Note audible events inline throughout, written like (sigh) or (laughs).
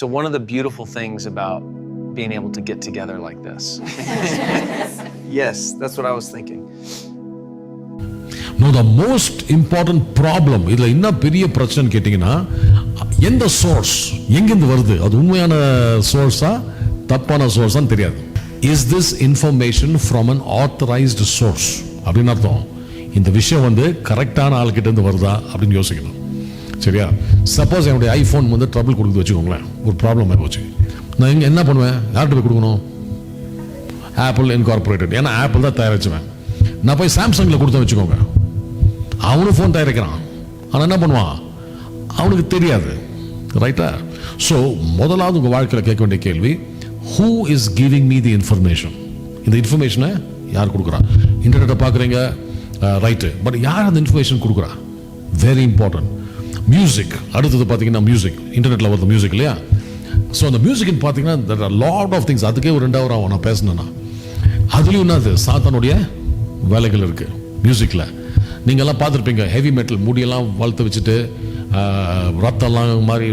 So, one of the beautiful things about being able to get together like this. (laughs) yes, that's what I was thinking. No the most important problem இதுல என்ன பெரிய பிரச்சனை கேட்டிங்கன்னா எந்த source எங்கிருந்து வருது? அது உண்மையான சோர்ஸா தப்பான சோர்ஸான்னு தெரியாது. Is this information from an authorised source அப்படின்னு அர்த்தம். இந்த விஷயம் வந்து கரெக்டான ஆள்கிட்ட இருந்து வருதா அப்படின்னு யோசிக்கணும். சரியா? சப்போஸ் என்னுடைய ஐஃபோன் வந்து ட்ரபிள் கொடுக்குது வச்சுக்கோங்களேன். ஒரு ப்ராப்ளம் ஆகி போச்சு. நான் இங்கே என்ன பண்ணுவேன்? யார்கிட்ட போய் கொடுக்கணும்? ஆப்பிள் இன்கார்பரேட்டட் ஏன்னா ஆப்பிள் தான் தயாரிச்சுவேன். நான் போய் சாம்சங்கில் கொடுத்தேன் வச்சுக்கோங்க. அவனும் ஃபோன் தயாரிக்கிறான். ஆனால் என்ன பண்ணுவான்? அவனுக்கு தெரியாது. ரைட்டா ஸோ முதலாவது உங்கள் வாழ்க்கையில் கேட்க வேண்டிய கேள்வி who is giving me the information இந்த இன்ஃபர்மேஷனை யார் கொடுக்குறா? இன்டர்நெட்டை பார்க்குறீங்க? ரைட்டு பட் யார் அந்த இன்ஃபர்மேஷன் கொடுக்குறா? வெரி இம்பார்ட்டன்ட் மியூசிக் அடுத்தது பார்த்தீங்கன்னா மியூசிக் இன்டர்நெட்டில் வருது மியூசிக் இல்லையா? ஸோ அந்த மியூசிக்னு பார்த்தீங்கன்னா லாட் ஆஃப் திங்ஸ் அதுக்கே ஒரு ரெண்டாவது ஆகும் நான் பேசினேன்னா அதுலேயும் என்னது சாத்தானுடைய வேலைகள் இருக்கு. மியூசிக்கில் நீங்கள்லாம் பார்த்துருப்பீங்க ஹெவி மெட்டல் முடியெல்லாம் வளர்த்து வச்சுட்டு ரத்தம்லாம் மாதிரி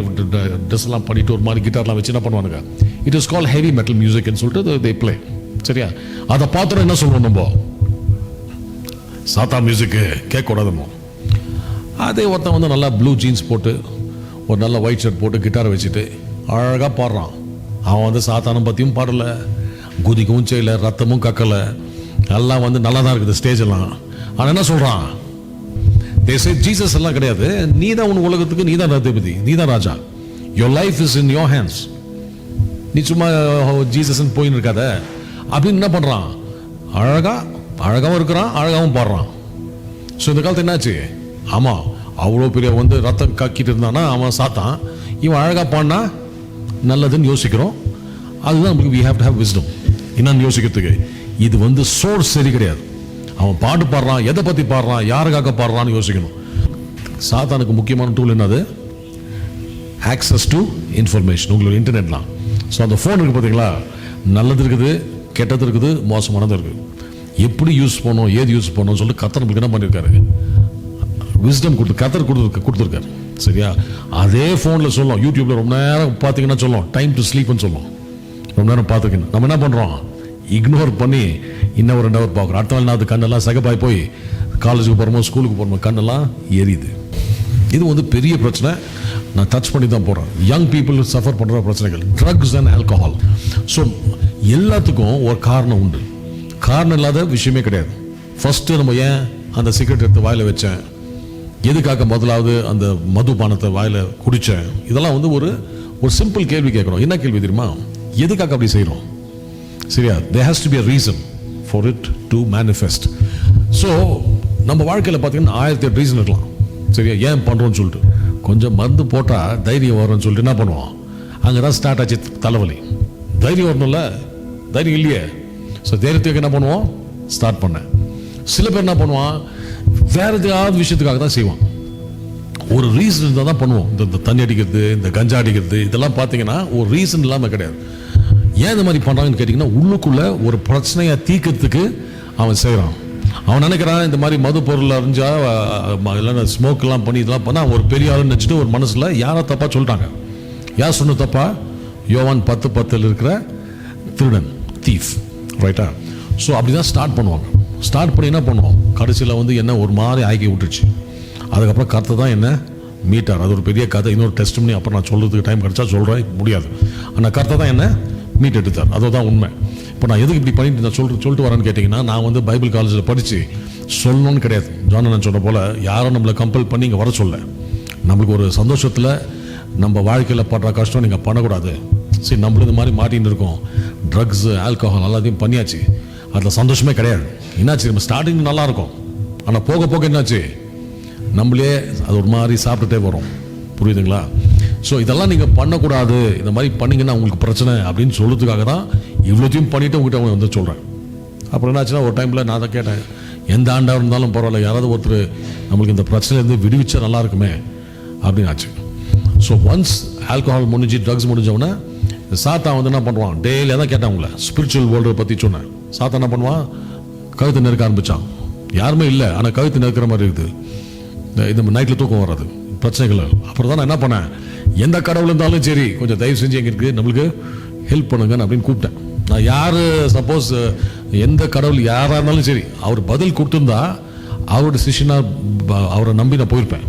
ட்ரெஸ் எல்லாம் பண்ணிட்டு ஒரு மாதிரி கிட்டார்லாம் வச்சு என்ன பண்ணுவானுங்க? It is call heavy metal மியூசிக்னு சொல்லிட்டு தே பிளே சரியா? அதை பார்த்தோம் என்ன சொல்லுவோம் நம்ம? சாத்தா மியூசிக்கு கேட்கக்கூடாதுமோ அதே ஒருத்தன் வந்து நல்லா ப்ளூ ஜீன்ஸ் போட்டு ஒரு நல்ல ஒயிட் ஷர்ட் போட்டு கிட்டார் வச்சுட்டு அழகாக பாடுறான். அவன் வந்து சாத்தானம் பற்றியும் பாடலை குதிக்கவும் செய்யல ரத்தமும் கக்கலை. எல்லாம் வந்து நல்லா தான் இருக்குது ஸ்டேஜ் எல்லாம். ஆனால் என்ன சொல்கிறான் தேசே ஜீசஸ் எல்லாம் கிடையாது. நீ தான் உன் உலகத்துக்கு நீ தான் ரத்திபதி நீ தான் ராஜா. Your life is in your hands நீ சும்மா ஜீசஸ்ன்னு போயின்னு இருக்காத. அப்படின்னு என்ன பண்ணுறான் அழகாக அழகாகவும் இருக்கிறான் அழகாகவும் பாடுறான். ஸோ இந்த காலத்து என்னாச்சு? ஆமாம் அவ்வளோ பெரிய வந்து ரத்தம் கக்கிட்டு இருந்தானா அவன் சாத்தான். இவன் அழகாக பாடினா நல்லதுன்னு யோசிக்கிறோம். அதுதான் நமக்கு we have to have wisdom என்னன்னு யோசிக்கிறதுக்கு இது வந்து சோர்ஸ் சரி கிடையாது. அவன் பாட்டு பாடுறான் எதை பற்றி பாடுறான் யாருக்காக பாடுறான்னு யோசிக்கணும். சாத்தானுக்கு முக்கியமான டூல் என்னது? ஆக்சஸ் டு இன்ஃபர்மேஷன் உங்களோட இன்டர்நெட்லாம் ஸோ அந்த ஃபோன் இருக்குது பார்த்தீங்களா நல்லது இருக்குது கெட்டது இருக்குது மோசமானது இருக்குது. எப்படி யூஸ் பண்ணணும் ஏது யூஸ் பண்ணோம்னு சொல்லிட்டு கத்தனை நம்மளுக்கு என்ன பண்ணியிருக்காரு விஸ்டம் கொடுத்து கத்தர் கொடுத்துருக்க கொடுத்துருக்காரு. சரியா? அதே ஃபோனில் சொல்லும். யூடியூப்ல ரொம்ப நேரம் பார்த்தீங்கன்னா சொல்லும். டைம் டு ஸ்லீப்னு சொல்லும். ரொம்ப நேரம் பார்த்துக்கணும் நம்ம என்ன பண்ணுறோம் இக்னோர் பண்ணி இன்னும் ஒரு ரெண்டு ஹவர் பார்க்குறோம். அடுத்த நாள் நான் அது கண்ணெல்லாம் சகப்பாய் போய் காலேஜுக்கு போகிறோமோ ஸ்கூலுக்கு போகிறோமோ கண்ணெல்லாம் எரியுது. இது வந்து பெரிய பிரச்சனை. நான் டச் பண்ணி தான் போகிறேன் யங் பீப்புள் சஃபர் பண்ணுற பிரச்சனைகள். ட்ரக்ஸ் அண்ட் ஆல்கஹால் ஸோ எல்லாத்துக்கும் ஒரு காரணம் உண்டு. காரணம் இல்லாத விஷயமே கிடையாது. ஃபஸ்ட்டு நம்ம ஏன் அந்த சிகரெட் எடுத்து வாயில் வச்சேன்? எதுக்காக முதலாவது அந்த மதுபானத்தை வாயில் குடித்தேன் இதெல்லாம் வந்து ஒரு ஒரு சிம்பிள் கேள்வி கேட்குறோம் என்ன கேள்வி தெரியுமா? எதுக்காக அப்படி செய்கிறோம் சரியா? They has to be a reason for it to manifest so நம்ம வாழ்க்கையில் பார்த்தீங்கன்னா ஆயிரத்தி எட்டு ரீசன் இருக்கலாம். சரியா? ஏன் பண்ணுறோம்னு சொல்லிட்டு. கொஞ்சம் மருந்து போட்டால் தைரியம் வரும்னு சொல்லிட்டு என்ன பண்ணுவோம்? அங்கே தான் ஸ்டார்ட் ஆச்சு தலைவலி. தைரியம் வரணும்ல? தைரியம் இல்லையே. ஸோ தைரியத்துக்கு என்ன பண்ணுவோம்? ஸ்டார்ட் பண்ணேன். சில பேர் என்ன பண்ணுவான்? வேற எதாவது விஷயத்துக்காக தான் செய்வான் ஒரு ரீசன் இருந்தால் தான் பண்ணுவோம். இந்த இந்த தண்ணி அடிக்கிறது இந்த கஞ்சா அடிக்கிறது இதெல்லாம் பார்த்தீங்கன்னா ஒரு ரீசன் இல்லாமல் கிடையாது. ஏன் இந்த மாதிரி பண்ணுறாங்கன்னு கேட்டிங்கன்னா உள்ளுக்குள்ளே ஒரு பிரச்சனையை தீக்கிறதுக்கு அவன் செய்கிறான் அவன் நினைக்கிறான் இந்த மாதிரி மது பொருள் அறிஞ்சா இல்லைன்னா ஸ்மோக்கெல்லாம் பண்ணி இதெல்லாம் பண்ணா ஒரு பெரிய ஆளுன்னு நினச்சிட்டு ஒரு மனசில் யாரோ தப்பாக சொல்லிட்டாங்க. யார் சொன்ன தப்பா? யோவான் பத்து பத்தில் இருக்கிற திருடன் தீஃப் ரைட்டா ஸோ அப்படி தான் ஸ்டார்ட் பண்ணுவாங்க. ஸ்டார்ட் பண்ணி என்ன பண்ணுவோம்? கடைசியில் வந்து என்ன ஒரு மாதிரி ஆக்கி விட்டுருச்சு. அதுக்கப்புறம் கருத்து தான் என்ன மீட்டார். அது ஒரு பெரிய கதை. இன்னொரு டெஸ்ட் பண்ணி அப்புறம் நான் சொல்கிறதுக்கு டைம் கிடைச்சா சொல்கிறேன் முடியாது. ஆனால் கருத்தை தான் என்ன மீட் எடுத்தார். அதுதான் உண்மை. இப்போ நான் எதுக்கு இப்படி பண்ணிட்டு நான் சொல்லிட்டு சொல்லிட்டு வரேன்னு கேட்டிங்கன்னா நான் வந்து பைபிள் காலேஜில் படித்து சொல்லணும்னு கிடையாது. ஜானன் சொன்ன போல் யாரும் நம்மளை கம்பல் பண்ணி இங்கே வர சொல்ல. நம்மளுக்கு ஒரு சந்தோஷத்தில் நம்ம வாழ்க்கையில் படுற கஷ்டம் நீங்கள் பண்ணக்கூடாது. சரி நம்மளும் இந்த மாதிரி மாட்டின்னு இருக்கோம். ட்ரக்ஸு ஆல்கஹால் எல்லாத்தையும் பண்ணியாச்சு. அதில் சந்தோஷமே கிடையாது. என்னாச்சு? நம்ம ஸ்டார்டிங் நல்லா இருக்கும் ஆனால் போக போக என்னாச்சு? நம்மளே அது ஒரு மாதிரி சாப்பிட்டுட்டே வரும். புரியுதுங்களா? ஸோ இதெல்லாம் நீங்கள் பண்ணக்கூடாது. இந்த மாதிரி பண்ணிங்கன்னா உங்களுக்கு பிரச்சனை அப்படின்னு சொல்கிறதுக்காக தான் இவ்வளோத்தையும் பண்ணிவிட்டு உங்ககிட்ட வந்து சொல்கிறேன் அப்புறம் என்னாச்சுன்னா ஒரு டைமில் நான் தான் கேட்டேன். எந்த ஆண்டாக இருந்தாலும் பரவாயில்ல. யாராவது ஒருத்தர் நம்மளுக்கு இந்த பிரச்சனையிலேருந்து விடுவிச்சா நல்லா இருக்குமே அப்படின்னு ஆச்சு ஸோ ஒன்ஸ் ஆல்கஹால் முடிஞ்சு ட்ரக்ஸ் முடிஞ்சவொடனே சாத்தா வந்து என்ன பண்ணுவான் டெய்லியாக தான் கேட்டேன் உங்களை. ஸ்பிரிச்சுவல் வேர்ல்டை பற்றி சொன்னேன். சாத்தா என்ன பண்ணுவான்? கழுத்து நெருக்க ஆரம்பித்தான் யாருமே இல்லை ஆனால் கழுத்து நெருக்கிற மாதிரி இருக்குது. இந்த- நைட்டில் தூக்கம் வராது. பிரச்சனைகள். அப்புறம் தான் நான் என்ன பண்ணேன்? எந்த கடவுள் இருந்தாலும் சரி கொஞ்சம் தயவு செஞ்சு எங்கே இருக்குது நம்மளுக்கு ஹெல்ப் பண்ணுங்கன்னு அப்படின்னு கூப்பிட்டேன். நான் யார் சப்போஸ் எந்த கடவுள் யாராக இருந்தாலும் சரி அவர் பதில் கொடுத்துருந்தா அவரோட சிஷனாக அவரை நம்பி நான் போயிருப்பேன்.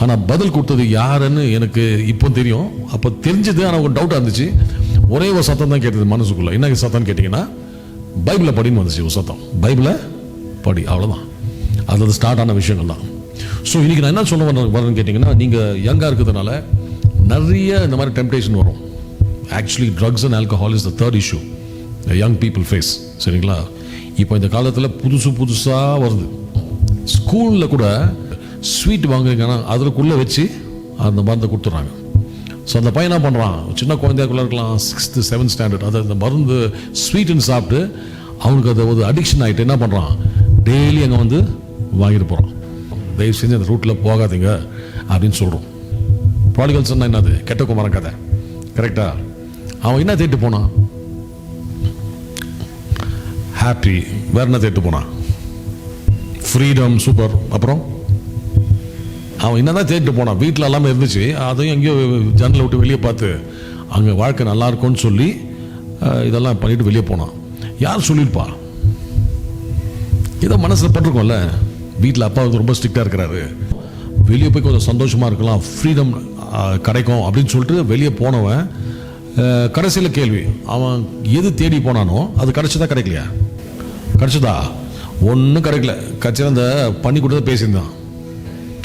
ஆனால் பதில் கொடுத்தது யாருன்னு எனக்கு இப்போ தெரியும். அப்போ தெரிஞ்சது ஆனால் ஒரு டவுட்டாக இருந்துச்சு. ஒரே ஒரு சத்தம் தான் கேட்டது மனசுக்குள்ள. என்ன சத்தம்னு கேட்டிங்கன்னா பைபிளை படின்னு வந்துச்சு சத்தம். பைபிளை படி அவ்வளோதான் அது ஸ்டார்ட் ஆன விஷயங்கள் தான். ஸோ இன்றைக்கி நான் என்ன சொல்ல வரேன் வரேன்னு கேட்டிங்கன்னா நீங்கள் யங்காக இருக்கிறதுனால நிறைய இந்த மாதிரி டெம்டேஷன் வரும். Actually drugs and alcohol is the third issue young people face சரிங்களா? இப்போ இந்த காலத்தில் புதுசு புதுசாக வருது. ஸ்கூலில் கூட ஸ்வீட் வாங்குறீங்கன்னா அதற்குள்ளே வச்சு அந்த மருந்தை கொடுத்துட்றாங்க. ஸோ அந்த பையன் என்ன பண்ணுறான் சின்ன குழந்தையாக்குள்ள இருக்கலாம் சிக்ஸ்த்து செவன்த் ஸ்டாண்டர்ட் அதை இந்த மருந்து ஸ்வீட்டுன்னு சாப்பிட்டு அவனுக்கு அது ஒரு அடிக்ஷன் ஆகிட்டு என்ன பண்ணுறான் டெய்லி அங்கே வந்து வாங்கிட்டு போகிறான் தயவு செஞ்சு அந்த ரூட்டில் போகாதீங்க அப்படின்னு சொல்கிறோம் ப்ராடிகல் சொன்னா என்னது? கெட்ட குமாரன் கதை. கரெக்டா அவன் என்ன தேட்டு போனான்? ஹாப்பி வேற என்ன தேட்டு போனான்? ஃப்ரீடம் சூப்பர் அப்புறம்? அவன் என்னதான் தேடிட்டு போனான். வீட்டில் எல்லாமே இருந்துச்சு. அதையும் எங்கேயோ ஜன்னலை விட்டு வெளியே பார்த்து அங்கே வாழ்க்கை நல்லா இருக்கும்னு சொல்லி இதெல்லாம் பண்ணிட்டு வெளியே போனான். யார் சொல்லியிருப்பா? ஏதோ மனசில் பட்டிருக்கோம்ல. வீட்டில் அப்பா வந்து ரொம்ப ஸ்ட்ரிக்டாக இருக்கிறாரு. வெளியே போய் கொஞ்சம் சந்தோஷமாக இருக்கலாம். ஃப்ரீடம் கிடைக்கும் அப்படின்னு சொல்லிட்டு வெளியே போனவன் கடைசியில் கேள்வி அவன் எது தேடி போனானோ அது கிடச்சதா கிடைக்கலையா? கிடச்சதா? ஒன்றும் கிடைக்கல. கட்சியில் அந்த பண்ணி கொடுத்தா பேசியிருந்தான்.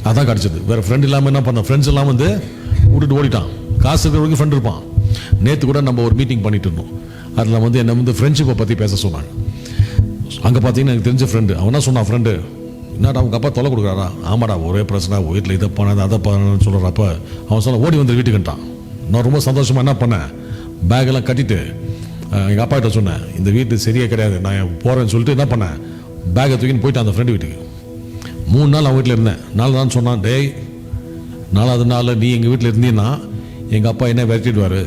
அதான் கிடச்சிது. வேறு ஃப்ரெண்ட் இல்லாமல் என்ன பண்ண? ஃப்ரெண்ட்ஸ் எல்லாம் வந்து விட்டுட்டு ஓடிட்டான். காசு இருக்கிறவங்க ஃப்ரெண்ட் இருப்பான். நேற்று கூட நம்ம ஒரு மீட்டிங் பண்ணிட்டு இருந்தோம். அதில் வந்து என்னை வந்து ஃப்ரெண்ட்ஷிப்பை பற்றி பேச சொன்னாங்க. அங்கே பார்த்தீங்கன்னா எனக்கு தெரிஞ்ச ஃப்ரெண்டு அவன் சொன்னான் ஃப்ரெண்டு என்னடா அவங்க அப்பா தொலை கொடுக்குறாரா? ஆமாடா ஒரே பிரச்சனை. வீட்டில் இதை பண்ணாத அதை பண்ணு சொல்கிறப்ப அவன் சொன்ன ஓடி வந்து வீட்டுக்குன்ட்டான் நான் ரொம்ப சந்தோஷமாக என்ன பண்ணேன்? பேக்கெல்லாம் கட்டிட்டு எங்கள் அப்பா கிட்ட சொன்னேன் இந்த வீட்டு சரியே கிடையாது நான் போகிறேன்னு சொல்லிட்டு என்ன பண்ணேன்? பேக்கை தூக்கின்னு போயிட்டு அந்த ஃப்ரெண்டு வீட்டுக்கு. மூணு நாள் அவன் வீட்டில் இருந்தேன். நாலு நாள் சொன்னான் டேய் நாலாவது நாள் நீ எங்கள் வீட்டில் இருந்தீன்னா எங்கள் அப்பா என்ன விரட்டிடுவார்.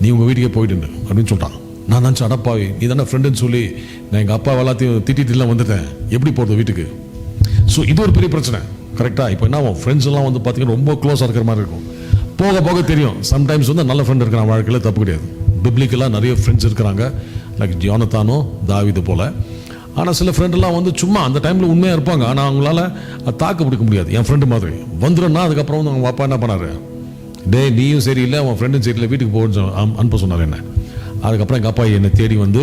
நீ உங்கள் வீட்டுக்கே போயிட்டு அப்படின்னு சொல்லிட்டான் நான் தான் அடப்பாவி. நீ தானே ஃப்ரெண்டுன்னு சொல்லி நான் எங்கள் அப்பா எல்லாத்தையும் திட்டிட்டுலாம் வந்துட்டேன். எப்படி போகிறது வீட்டுக்கு? ஸோ இது ஒரு பெரிய பிரச்சனை. கரெக்டாக இப்போ என்ன ஆகும்? ஃப்ரெண்ட்ஸ் எல்லாம் வந்து பார்த்தீங்கன்னா ரொம்ப க்ளோஸாக இருக்கிற மாதிரி இருக்கும். போக போக தெரியும். சம்டைம்ஸ் வந்து நல்ல ஃப்ரெண்ட் இருக்கிறான். வாழ்க்கையில் தப்பு கிடையாது. பிப்ளிக்கெல்லாம் நிறைய ஃப்ரெண்ட்ஸ் இருக்கிறாங்க. லைக் ஜானத்தானோ தாவிது போல். ஆனால் சில ஃப்ரெண்டெல்லாம் வந்து சும்மா அந்த டைமில் உண்மையாக இருப்பாங்க. ஆனால் அவங்களால தாக்கு பிடிக்க முடியாது. என் ஃப்ரெண்டு மாதிரி. வந்துடும்னா அதுக்கப்புறம் வந்து அவங்க அப்பா என்ன பண்ணாரு? டேய் நீயும் சரியில்லை அவன் ஃப்ரெண்டும் சரியில்லை வீட்டுக்கு போக அனுப்ப சொன்னார் என்ன. அதுக்கப்புறம் எங்கள் அப்பா என்னை தேடி வந்து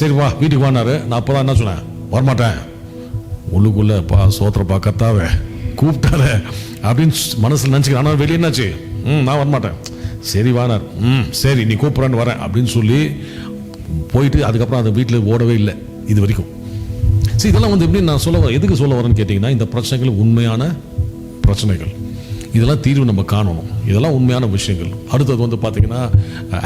சரி வா வீட்டுக்கு வானாரு நான் அப்போ தான் என்ன சொன்னேன்? வரமாட்டேன். உள்ளுக்குள்ளே பா சோத்திரப்பா கத்தாவே கூப்பிட்டாரு அப்படின்னு மனசில் நினச்சிக்கிறேன். ஆனால் வெளியே என்னாச்சு? ம் நான் வரமாட்டேன். சரி வானார் ம் சரி நீ கூப்பிட்றான்னு வரேன். அப்படின்னு சொல்லி போயிட்டு அதுக்கப்புறம் அந்த வீட்டில் ஓடவே இல்லை. இது வரைக்கும். சரி இதெல்லாம் வந்து எப்படி நான் சொல்ல வரேன் எதுக்கு சொல்ல வரேன்னு கேட்டிங்கன்னா இந்த பிரச்சனைகள் உண்மையான பிரச்சனைகள். இதெல்லாம் தீர்வு நம்ம காணணும். இதெல்லாம் உண்மையான விஷயங்கள். அடுத்தது வந்து பார்த்தீங்கன்னா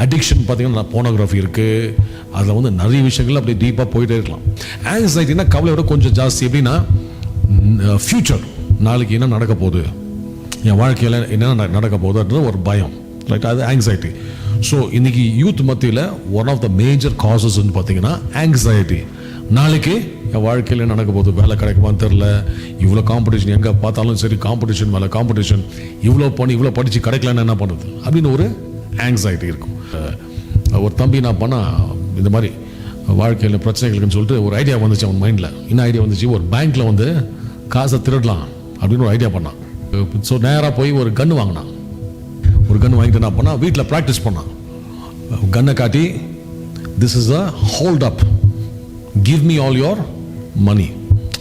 அடிக்ஷன் பார்த்தீங்கன்னா போனோகிராஃபி இருக்குது அதில் வந்து நிறைய விஷயங்கள் அப்படியே டீப்பாக போயிட்டே இருக்கலாம். ஆங்ஸைட்டினா கவலையோட கொஞ்சம் ஜாஸ்தி. எப்படின்னா ஃப்யூச்சர் நாளைக்கு என்ன நடக்க போகுது? என் வாழ்க்கையில் என்ன நடக்க போகுதுன்றது ஒரு பயம். ரைட் அது ஆங்ஸைட்டி ஸோ இன்றைக்கி யூத் மத்தியில் one of the major causes வந்து பார்த்தீங்கன்னா ஆங்ஸைட்டி நாளைக்கு என் வாழ்க்கையில் நடக்க போகுது. வேலை கிடைக்குமான்னு தெரில இவ்வளோ காம்படிஷன் எங்கே பார்த்தாலும் சரி காம்படிஷன் மேலே காம்படிஷன் இவ்வளோ பண்ணி இவ்வளோ படித்து கிடைக்கலன்னு என்ன பண்ணுறது? அப்படின்னு ஒரு ஆங்ஸைட்டி இருக்கும். ஒரு தம்பி நான் பண்ணால் இந்த மாதிரி வாழ்க்கையில் பிரச்சனைகளுக்குன்னு சொல்லிட்டு ஒரு ஐடியா வந்துச்சு அவன் மைண்டில் என்ன ஐடியா வந்துச்சு? ஒரு பேங்க்கில் வந்து காசை திருடலாம் அப்படின்னு ஒரு ஐடியா பண்ணான். ஸோ நேராக போய் ஒரு கன்று வாங்கினான். ஒரு கன்று வாங்கிட்டு என்ன பண்ணால் வீட்டில் ப்ராக்டிஸ் பண்ணான். கன்னை காட்டி this is a hold up give me all your money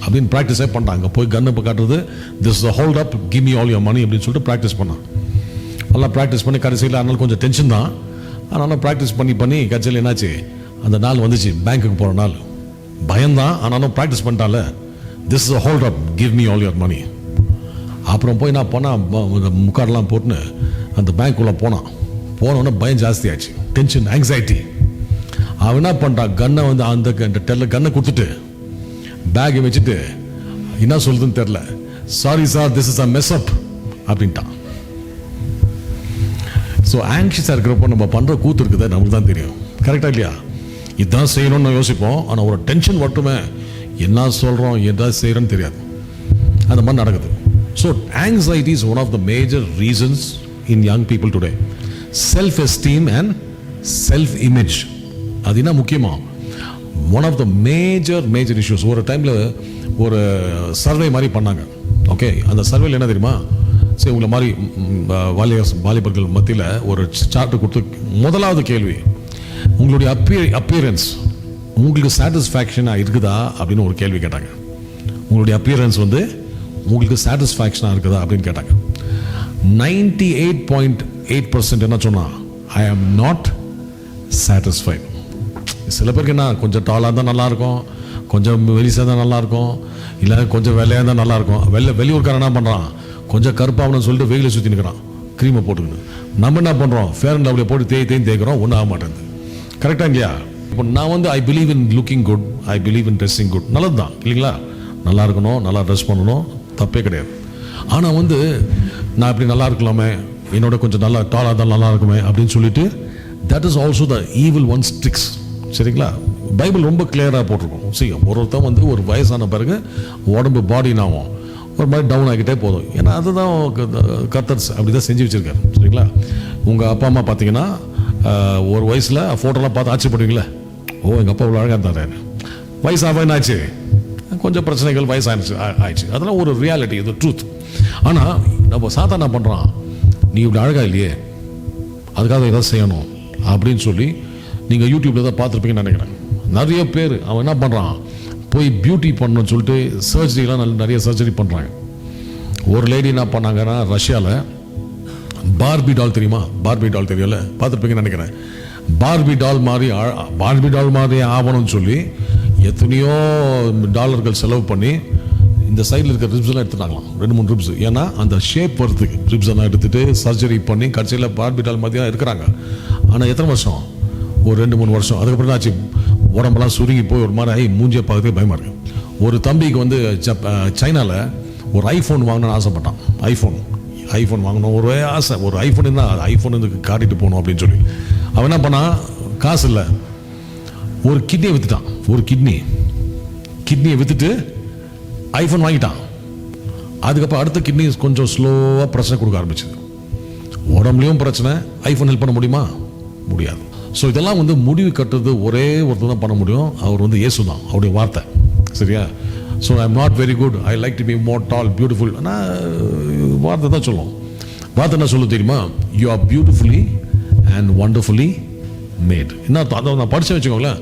அப்படின்னு ப்ராக்டிஸே பண்ணிட்டாங்க அங்கே போய் கன்னு இப்போ காட்டுறது this is hold up give me all your money அப்படின்னு சொல்லிட்டு ப்ராக்டிஸ் பண்ணான். நல்லா ப்ராக்டிஸ் பண்ணி கடைசியில் அதனால கொஞ்சம் டென்ஷன் தான். ஆனாலும் ப்ராக்டிஸ் பண்ணி பண்ணி கடைசியில் என்னாச்சு? அந்த நாள் வந்துச்சு. பேங்க்குக்கு போகிற நாள். பயம்தான் ஆனாலும் practice பண்ணிட்டால this is hold up give me all your money அப்புறம் போய் நான் போனால் முக்காடெலாம் போட்டுன்னு அந்த பேங்க்குள்ளே போனான். போனோடனே பயம் ஜாஸ்தியாச்சு. டென்ஷன் ஆங்ஸைட்டி அவன் என்ன பண்ணுறான் கன்னை வந்து அந்த டெல்ல கன்னை கொடுத்துட்டு பேக்கை வச்சுட்டு என்ன சொல்லுதுன்னு தெரில sorry sir this is a mess up அப்படின்ட்டான். ஸோ ஆங்ஷியஸாக இருக்கிறப்போ நம்ம பண்ணுற கூத்து இருக்குதே நமக்கு தான் தெரியும். கரெக்டாக இல்லையா? இதான் செய்யணும்னு யோசிப்போம். ஆனால் ஒரு டென்ஷன் மட்டுமே என்ன சொல்கிறோம் என்ன செய்கிறோன்னு தெரியாது. அந்த மாதிரி நடக்குது. So anxiety is one of the major reasons in young people today self esteem and self image அது என்ன முக்கியமாக one of the major major issues ஒரு டைமில் ஒரு சர்வே மாதிரி பண்ணாங்க. ஓகே அந்த சர்வேல என்ன தெரியுமா? சரி உங்களை மாதிரி வாலிபர்ஸ் வாலிபர்கள் மத்தியில் ஒரு சார்ட்டு கொடுத்து முதலாவது கேள்வி உங்களுடைய அப்பிய அப்பியரன்ஸ் உங்களுக்கு சாட்டிஸ்ஃபேக்ஷனாக இருக்குதா அப்படின்னு ஒரு கேள்வி கேட்டாங்க. உங்களுடைய அப்பியரன்ஸ் வந்து உங்களுக்கு சாட்டிஸ்ஃபேக்ஷனாக இருக்குதா அப்படின்னு கேட்டாங்க. Ninety eight point eight percent என்ன சொன்னால் ஐ ஆம் நாட் சாட்டிஸ்ஃபைட் சில பேருக்கு என்ன கொஞ்சம் டாலாக இருந்தால் நல்லாயிருக்கும் கொஞ்சம் வெளிசாக இருந்தால் நல்லாயிருக்கும் இல்லை கொஞ்சம் வெள்ளையாக இருந்தால் நல்லாயிருக்கும். வெளில வெளியூர்காரன் என்ன பண்ணுறான் கொஞ்சம் கருப்பாகணும்னு சொல்லிட்டு வெயிலில் சுற்றி நிற்கிறான் க்ரீமை போட்டுக்கணும் நம்ம என்ன பண்ணுறோம் ஃபேர் அண்ட் லவ்லியை போட்டு தேய் தேய் தேய்க்கிறோம் ஒன்றும் ஆக மாட்டேங்குது. கரெக்டாக இல்லையா? இப்போ நான் வந்து I believe in looking good I believe in dressing good நல்லது தான் இல்லைங்களா? நல்லா இருக்கணும் நல்லா ட்ரெஸ் பண்ணணும் தப்பே கிடையாது. ஆனால் வந்து நான் இப்படி நல்லா இருக்கலாமே என்னோட கொஞ்சம் நல்லா டாலாக தான் நல்லா இருக்குமே அப்படின்னு சொல்லிட்டு that is also the evil one strikes சரிங்களா? பைபிள் ரொம்ப கிளியராக போட்டிருக்கோம். சரி ஒரு ஒருத்தன் வந்து ஒரு வயசான பிறகு உடம்பு பாடினாவும் ஒரு மாதிரி டவுன் ஆகிட்டே போதும். ஏன்னா அதுதான் கத்தர்ஸ் அப்படி தான் செஞ்சு வச்சுருக்காரு. சரிங்களா? உங்கள் அப்பா அம்மா பார்த்தீங்கன்னா ஒரு வயசில் ஃபோட்டோலாம் பார்த்து ஆச்சரியப்படுவீங்களே? ஓ எங்கள் அப்பா இவ்வளோ அழகாக இருந்தாரு. வயசாக என்னாச்சு? கொஞ்சம் பிரச்சனைகள் வயசாயிடுச்சு ஆ- ஆயிடுச்சு. அதெல்லாம் ஒரு ரியாலிட்டி இது ட்ரூத் ஆனால் நம்ம சாத்தா என்ன பண்ணுறான் நீ இப்படி அழகா இல்லையே அதுக்காக ஏதாவது செய்யணும் அப்படின்னு சொல்லி நீங்கள் யூடியூப்பில் தான் பார்த்துருப்பீங்கன்னு நினைக்கிறேன். நிறைய பேர் அவன் என்ன பண்ணுறான் போய் பியூட்டி பண்ணணும்னு சொல்லிட்டு சர்ஜரிலாம் நல்ல நிறைய சர்ஜரி பண்ணுறாங்க ஒரு லேடி என்ன பண்ணாங்கன்னா ரஷ்யாவில் பார்பி டால் தெரியுமா? பார்பி டால் தெரியல. பார்த்துருப்பீங்கன்னு நினைக்கிறேன். பார்பி டால் மாதிரி ஆ- பார்பி டால் மாதிரி ஆகணும்னு சொல்லி எத்தனையோ டாலர்கள் செலவு பண்ணி இந்த சைடில் இருக்க ரிப்ஸ் எல்லாம் எடுத்துட்டாங்களாம். ரெண்டு மூணு ரிப்ஸ் ஏன்னா அந்த ஷேப் வரதுக்கு ரிப்ஸ் எல்லாம் எடுத்துட்டு சர்ஜரி பண்ணி கடைசியில் பார்பி டால் மாதிரி தான் இருக்கிறாங்க. ஆனால் எத்தனை வருஷம்? ஒரு ரெண்டு மூணு வருஷம். அதுக்கப்புறம் ஆச்சு. உடம்பெல்லாம் சுருங்கி போய் ஒரு மாதிரி ஆகி மூஞ்சியை பார்க்கறதுக்கு பயமா இருக்கு. ஒரு தம்பிக்கு வந்து ஜப் சைனாவில் ஒரு ஐஃபோன் வாங்கணும்னு ஆசைப்பட்டான். ஐஃபோன் ஐஃபோன் வாங்கணும். ஒரு ஆசை. ஒரு ஐஃபோன் இருந்தால் ஐஃபோன் இதுக்கு காட்டிட்டு போகணும் அப்படின்னு சொல்லி. அவன் என்ன பண்ணான்? காசு இல்லை. ஒரு கிட்னியை விற்றுட்டான் ஒரு கிட்னி கிட்னியை விற்றுட்டு ஐஃபோன் வாங்கிட்டான். அதுக்கப்புறம் அடுத்த கிட்னி கொஞ்சம் ஸ்லோவாக பிரச்சனை கொடுக்க ஆரம்பிச்சது. உடம்புலையும் பிரச்சனை. ஐஃபோன் ஹெல்ப் பண்ண முடியுமா? முடியாது. ஸோ இதெல்லாம் வந்து முடிவு கட்டுறது ஒரே ஒருத்தர் தான் பண்ண முடியும். அவர் வந்து இயேசு தான் அவருடைய வார்த்தை. சரியா? So I am not very good I like to be more tall beautiful ஆனால் வார்த்தை தான் சொல்லும். வார்த்தை என்ன சொல்ல தெரியுமா? You are beautifully and wonderfully made என்ன அதை நான் படிச்சு வச்சுக்கோங்களேன்.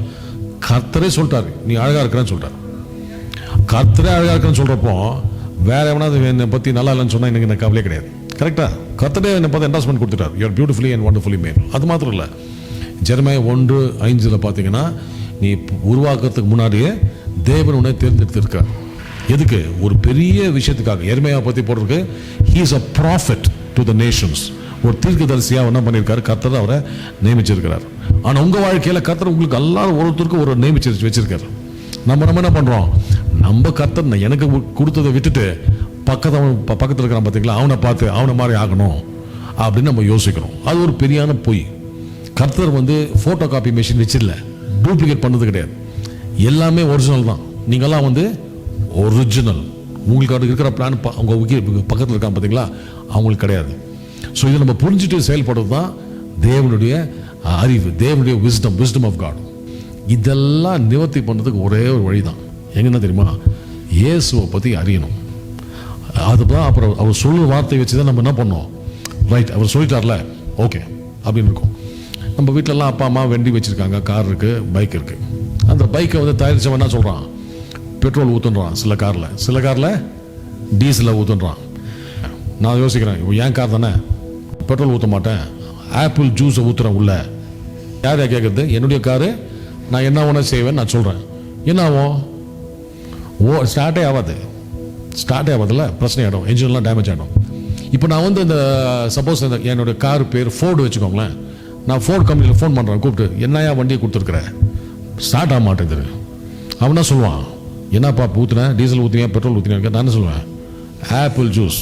கர்த்தரே சொல்லிட்டாரு. நீ அழகாக இருக்கிறேன்னு சொல்லிட்டாரு. கர்த்தரே அழகாக இருக்கிறேன்னு சொல்கிறப்போ வேற எவனாவது என்னை பற்றி நல்லா இல்லைன்னு சொன்னால் எனக்கு எனக்கு கவலையே கிடையாது. கரெக்டாக கர்த்தரே என்னை பார்த்து என்டாஸ்மெண்ட் கொடுத்துட்டார். You are beautifully and wonderfully made அது மாத்திரம் இல்லை. ஜெர்மய ஒன்று ஐந்தில் பார்த்தீங்கன்னா நீ உருவாக்குறதுக்கு முன்னாடியே தேவன் உன்னை தேர்ந்தெடுத்திருக்கார். எதுக்கு? ஒரு பெரிய விஷயத்துக்காக. எருமையாக பற்றி போடுறதுக்கு he is a prophet to the nations ஒரு தீர்க்கதரிசியாக என்ன பண்ணியிருக்காரு? கர்த்தர் அவரை நியமிச்சிருக்கிறார். ஆனால் உங்கள் வாழ்க்கையில் கர்த்தர் உங்களுக்கு எல்லாரும் ஒருத்தருக்கும் ஒரு நியமிச்சு வச்சிருக்காரு. நம்ம நம்ம என்ன பண்ணுறோம் நம்ம கர்த்தர் எனக்கு கொடுத்ததை விட்டுட்டு பக்கத்தை அவன் இருக்கிறான் பார்த்தீங்களா அவனை பார்த்து அவனை மாதிரி ஆகணும் அப்படின்னு நம்ம யோசிக்கிறோம். அது ஒரு பெரியான பொய். கர்த்தர் வந்து ஃபோட்டோ காப்பி மிஷின் வச்சிடல. டூப்ளிகேட் பண்ணது கிடையாது. எல்லாமே ஒரிஜினல் தான். நீங்கள்லாம் வந்து ஒரிஜினல் உங்களுக்கு அவருக்கு இருக்கிற பிளான் அவங்க உங்க பக்கத்தில் இருக்கான் பார்த்தீங்களா அவங்களுக்கு கிடையாது. ஸோ இதை நம்ம புரிஞ்சுட்டு செயல்படுறது தான் தேவனுடைய அறிவு தேவனுடைய விஸ்டம் விஸ்டம் ஆஃப் காட் இதெல்லாம் நிவர்த்தி பண்ணுறதுக்கு ஒரே ஒரு வழி தான் எங்கன்னா தெரியுமா? இயேசுவை பற்றி அறியணும். அதுதான் அப்புறம் அவர் சொல்லுற வார்த்தையை வச்சு தான் நம்ம என்ன பண்ணோம் ரைட் அவர் சொல்லிட்டார்ல? ஓகே அப்படின்னு இருக்கும். நம்ம வீட்டிலலாம் அப்பா அம்மா வண்டி வச்சுருக்காங்க. கார் இருக்குது பைக் இருக்குது அந்த பைக்கை வந்து தயாரித்தவன் என்ன சொல்கிறான் பெட்ரோல் ஊற்றுன்றான் சில காரில். சில காரில் டீசலை ஊற்றுன்றான் நான் யோசிக்கிறேன் இப்போ என் கார் தானே? பெட்ரோல் ஊற்ற மாட்டேன். ஆப்பிள் ஜூஸை ஊற்றுறேன் உள்ள. யார் யார் கேட்குறது என்னுடைய காரு நான் என்ன ஒன்று செய்வேன் நான் சொல்கிறேன் என்ன ஆகும்? ஓ ஸ்டார்ட்டே ஆகாது. ஸ்டார்ட்டே ஆகாதுல்ல? பிரச்சனை ஆகிடும் என்ஜின்லாம் டேமேஜ் ஆகிடும் இப்போ நான் வந்து இந்த சப்போஸ் இந்த என்னோட கார் பேர் ஃபோர்டு வச்சுக்கோங்களேன். நான் ஃபோர்ட் கம்பெனியில் ஃபோன் பண்ணுறேன் கூப்பிட்டு என்னையா வண்டியை கொடுத்துருக்குறேன் ஸ்டார்ட் ஆக மாட்டேங்குது. அவன் என்ன சொல்லுவான்? என்னப்பா ஊற்றுனேன் டீசல் ஊற்றினியா பெட்ரோல் ஊற்றினியா நான் என்ன சொல்லுவேன்? ஆப்பிள் ஜூஸ்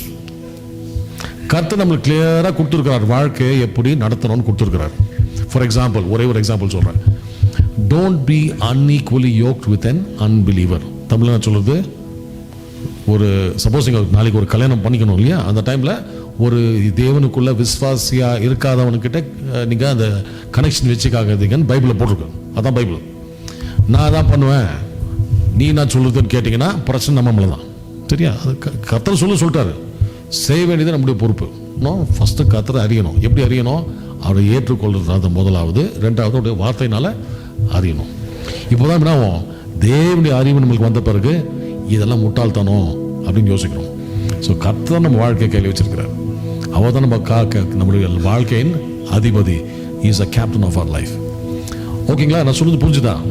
கர்த்தர் நம்மளுக்கு கிளியராக கொடுத்துருக்கிறார். வாழ்க்கையை எப்படி நடத்தணும்னு கொடுத்துருக்கிறார். ஃபார் எக்ஸாம்பிள் ஒரே ஒரு எக்ஸாம்பிள் சொல்கிறேன் don't be unequally yoked with an unbeliever Tamil நான் சொல்கிறது ஒரு சப்போஸ் நீங்கள் நாளைக்கு ஒரு கல்யாணம் பண்ணிக்கணும் இல்லையா? அந்த டைமில் ஒரு தேவனுக்குள்ள விஸ்வாசியா இருக்காதவனுக்கிட்ட நீங்கள் நீங்க அந்த கனெக்ஷன் வச்சுக்காதீங்கன்னு பைபிளில் போட்டிருக்கோம். அதான் பைபிள். நான் அதான் பண்ணுவேன். நீ நான் சொல்லுதுன்னு கேட்டிங்கன்னா பிரச்சனை நம்ம தான் சரியா? அது க- கர்த்தர் சொல்ல சொல்லிட்டாரு. செய்ய வேண்டியது நம்முடைய பொறுப்பு. இன்னும் ஃபஸ்ட்டு கத்தரை அறியணும். எப்படி அறியணும்? அவரை ஏற்றுக்கொள்றது அது முதலாவது. ரெண்டாவது அவருடைய வார்த்தையினால அறியணும். இப்போதான் என்ன ஆகும்? தேவனுடைய அறிவு நம்மளுக்கு வந்த பிறகு இதெல்லாம் முட்டாள்தனம் அப்படின்னு யோசிக்கிறோம். ஸோ கர்த்தர் நம்ம வாழ்க்கையை கையில் வச்சிருக்கிறார். அவர் தான் நம்ம காக்க நம்மளுடைய வாழ்க்கையின் அதிபதி. Is a captain of our life ஓகேங்களா நான் சொல்லுது புரிஞ்சுதான்